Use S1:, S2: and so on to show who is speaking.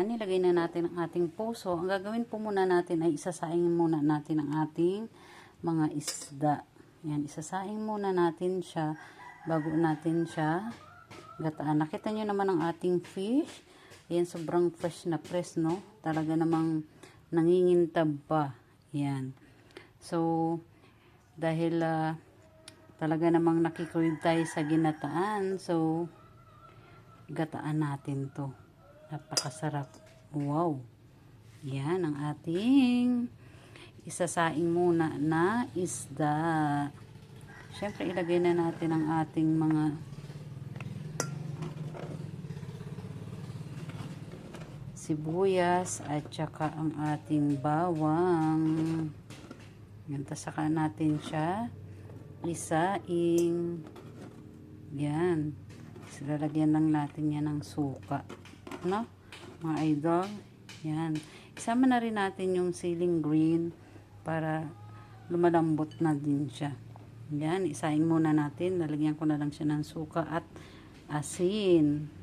S1: Yan, nilagay na natin ang ating puso. Ang gagawin po muna natin ay isasaing muna natin ang ating mga isda. Yan, isasaing muna natin siya bago natin siya gataan. Nakita nyo naman ang ating fish. Yan, sobrang fresh na fresh, no? Talaga namang nangingintab pa. Yan. So, dahil ah, talaga namang nakikrave tayo sa ginataan. So, gataan natin to. Napakasarap. Wow. Yan ang ating isasaing muna na isda. Siyempre, ilagay na natin ang ating mga sibuyas at saka ang ating bawang. Yan, saka natin siya isaing. Yan. Lalagyan lang natin yan ng suka. No? Mga idol. Yan. Isama na rin natin yung ceiling green para lumalambot na din siya. Yan. Isaing muna natin. Lalagyan ko na lang siya ng suka at asin.